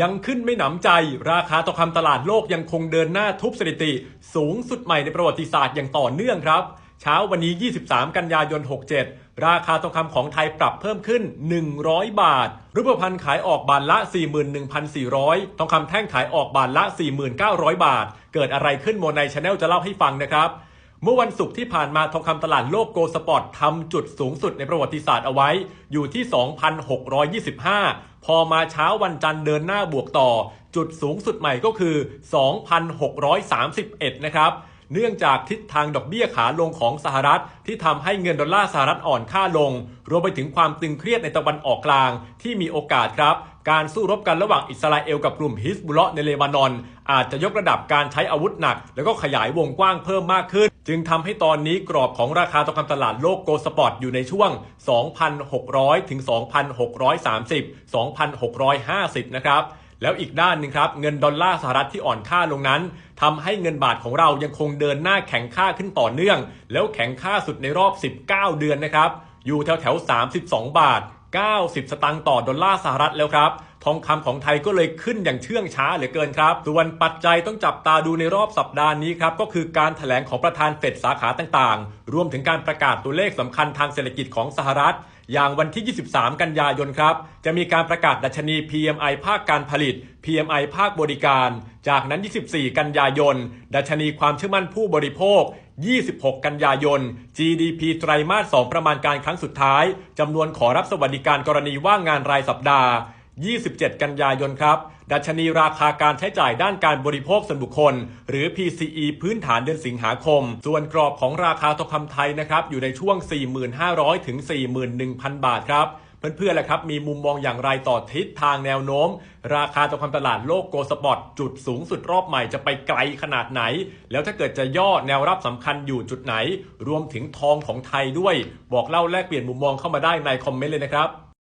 ยังขึ้นไม่หนำใจ ราคาทองคำตลาดโลกยังคงเดินหน้าทุบสถิติ สูงสุดใหม่ในประวัติศาสตร์อย่างต่อเนื่องครับ เช้าวันนี้ 23 กันยายน 67 ราคาทองคำของไทยปรับเพิ่มขึ้น 100 บาท รูปพรรณขายออกบาทละ 41,400 ทองคำแท่งขายออกบาทละ 4,900 บาท เกิดอะไรขึ้นโมไนชาแนลจะเล่าให้ฟังนะครับ เมื่อวันศุกร์ที่ผ่านมาทองคำตลาดโลกโกลสปอร์ตทำจุดสูงสุดในประวัติศาสตร์เอาไว้ อยู่ที่ 2,625 พอมาเช้าวันจันทร์เดินหน้าบวกต่อ จุดสูงสุดใหม่ก็คือ 2,631 นะครับ เนื่องจากทิศทางดอกเบี้ยขาลงของสหรัฐ ที่ทำให้เงินดอลลาร์สหรัฐอ่อนค่าลง รวมไปถึงความตึงเครียดในตะวันออกกลางที่มีโอกาสครับ การสู้รบกันระหว่างอิสราเอลกับกลุ่มฮิสบุลเลาะในเลบานอน อาจจะยกระดับการใช้อาวุธหนัก แล้วก็ขยายวงกว้างเพิ่มมากขึ้น จึงทำให้ตอนนี้กรอบของราคาทองคำตลาดโลกโกลสปอร์ตอยู่ในช่วง 2,600 ถึง 2,630 2,650 นะครับแล้วอีกด้านหนึ่งครับ เงินดอลลาร์สหรัฐที่อ่อนค่าลงนั้นทำให้เงินบาทของเรายังคงเดินหน้าแข็งค่าขึ้นต่อเนื่อง แล้วแข็งค่าสุดในรอบ 19 เดือนนะครับ อยู่แถวแถว 32 บาท 90 สตางค์ต่อดอลลาร์สหรัฐแล้วครับ ทองคำของไทยก็เลยขึ้นอย่างเชื่องช้าเหลือเกินครับ ส่วนปัจจัยต้องจับตาดูในรอบสัปดาห์นี้ครับ ก็คือการถแถลงของประธานเฟดสาขาต่างๆ รวมถึงการประกาศตัวเลขสำคัญทางเศรษฐกิจของสหรัฐ อย่างวันที่ 23 กันยายนครับ จะมีการประกาศดัชนี PMI ภาคการผลิต PMI ภาคบริการ จากนั้น 24 กันยายน ดัชนีความเชื่อมั่นผู้บริโภค 26 กันยายน GDP ไตรมาส 2 ประมาณการครั้งสุดท้าย จำนวนขอรับสวัสดิการกรณีว่างงานรายสัปดาห์ 27 กันยายนครับ ดัชนีราคาการใช้จ่ายด้านการบริโภคส่วนบุคคล หรือ PCE พื้นฐานเดือนสิงหาคม ส่วนกรอบของราคาทองคำไทยนะครับ อยู่ในช่วง 4,500 ถึง 41,000 บาทครับเพื่อนๆแหละครับ มีมุมมองอย่างไรต่อทิศทางแนวโน้ม ราคาทองคำตลาดโลกโกลสปอร์ตจุดสูงสุดรอบใหม่จะไปไกลขนาดไหน แล้วถ้าเกิดจะย่อแนวรับสำคัญอยู่จุดไหน รวมถึงทองของไทยด้วย บอกเล่าแลกเปลี่ยนมุมมองเข้ามาได้ในคอมเมนต์เลยนะครับ